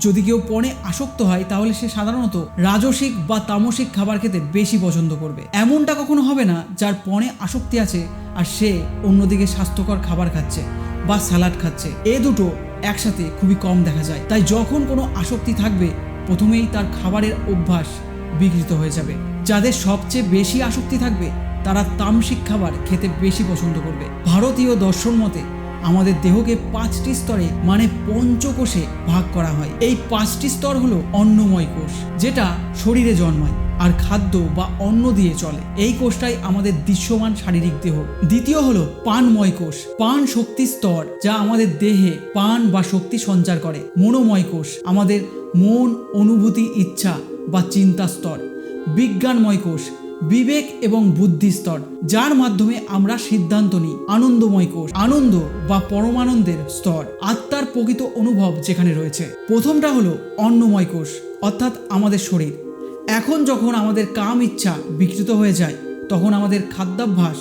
যদি কেউ পণে আসক্ত হয়, তাহলে সে সাধারণত রাজসিক বা তামসিক খাবার খেতে বেশি পছন্দ করবে। এমনটা কখনো হবে না যার পণে আসক্তি আছে আর সে অন্যদিকে স্বাস্থ্যকর খাবার খাচ্ছে বা স্যালাড খাচ্ছে। এ দুটো একসাথে খুবই কম দেখা যায়। তাই যখন কোনো আসক্তি থাকবে, প্রথমেই তার খাবারের অভ্যাস বিকৃত হয়ে যাবে। যাদের সবচেয়ে বেশি আসক্তি থাকবে, তারা তামসিক খাবার খেতে বেশি পছন্দ করবে। ভারতীয় দর্শন মতে আমাদের দেহকে পাঁচটি স্তরে মানে পঞ্চকোষে ভাগ করা হয়। এই পাঁচটি স্তর হলো অন্নময় কোষ, যেটা শরীরে জন্মায় আর খাদ্য বা অন্ন দিয়ে চলে। এই কোষটাই আমাদের দৃশ্যমান শারীরিক দেহ। দ্বিতীয় হলো পানময় কোষ। পান শক্তি স্তর, যা আমাদের দেহে পান বা শক্তি সঞ্চার করে। মনোময় কোষ, আমাদের মন, অনুভূতি, ইচ্ছা বা চিন্তা স্তর। বিজ্ঞানময় কোষ বিবেক এবং বুদ্ধি স্তর, যার মাধ্যমে আমরা সিদ্ধান্ত নিই আনন্দময় কোষ, আনন্দ বা পরমানন্দের স্তর, আত্মার প্রকৃত অনুভব যেখানে রয়েছে। প্রথমটা হলো অন্নময় কোষ, অর্থাৎ আমাদের শরীর। এখন যখন আমাদের কাম ইচ্ছা বিকৃত হয়ে যায়, তখন আমাদের খাদ্যাভ্যাস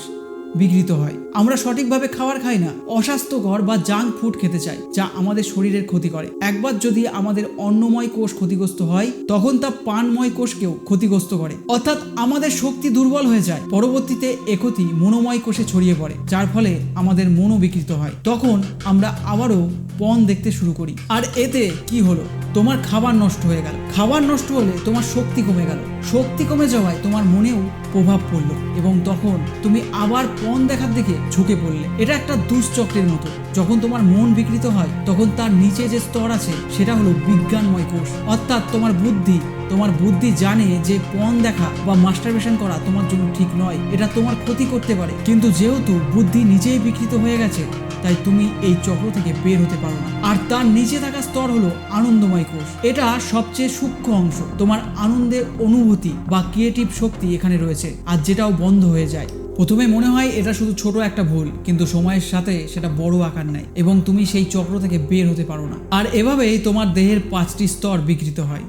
বিকৃত হয়। আমরা সঠিকভাবে খাবার খাই না। অস্বাস্থ্যকর বা জাঙ্ক ফুড খেতে চাই, যা আমাদের শরীরের ক্ষতি করে। একবার যদি আমাদের অন্নময় কোষ ক্ষতিগ্রস্ত হয়, তখন তা পানময় কোষকেও ক্ষতিগ্রস্ত করে। অর্থাৎ আমাদের শক্তি দুর্বল হয়ে যায়। পরবর্তীতে এ ক্ষতি মনোময় কোষে ছড়িয়ে পড়ে, যার ফলে আমাদের মনও বিকৃত হয়। তখন আমরা আবারও পণ দেখতে শুরু করি। আর এতে কি হলো? তোমার খাবার নষ্ট হয়ে গেল। খাবার নষ্ট হলে তোমার শক্তি কমে গেল। শক্তি কমে যাওয়ায় তোমার মনেও প্রভাব পড়ল এবং তখন তুমি আবার পণ দেখার দিকে ঝুঁকে পড়লে। এটা একটা দুশ্চক্রের মতো। যখন তোমার মন বিকৃত হয়, তখন তার নিচে যে স্তর আছে, সেটা হলো বিজ্ঞানময় কোষ। অর্থাৎ তোমার বুদ্ধি তোমার বুদ্ধি জানে যে পণ দেখা বা মাস্টারবেশন করা তোমার জন্য ঠিক নয়। এটা তোমার ক্ষতি করতে পারে। কিন্তু যেহেতু বুদ্ধি নিজেই বিকৃত হয়ে গেছে, তাই তুমি এই চক্র থেকে বের হতে পারো না। আর তার নিচে থাকা স্তর হলো আনন্দময় কোষ। এটা সবচেয়ে সূক্ষ্ম অংশ। তোমার আনন্দের অনুভূতি বা ক্রিয়েটিভ শক্তি এখানে রয়েছে, আর যেটাও বন্ধ হয়ে যায়। প্রথমে মনে হয় এটা শুধু ছোট একটা ভুল, কিন্তু সময়ের সাথে সেটা বড় আকার নেয়, এবং তুমি সেই চক্র থেকে বের হতে পারো না। আর এভাবেই তোমার দেহের পাঁচটি স্তর বিকৃত হয়।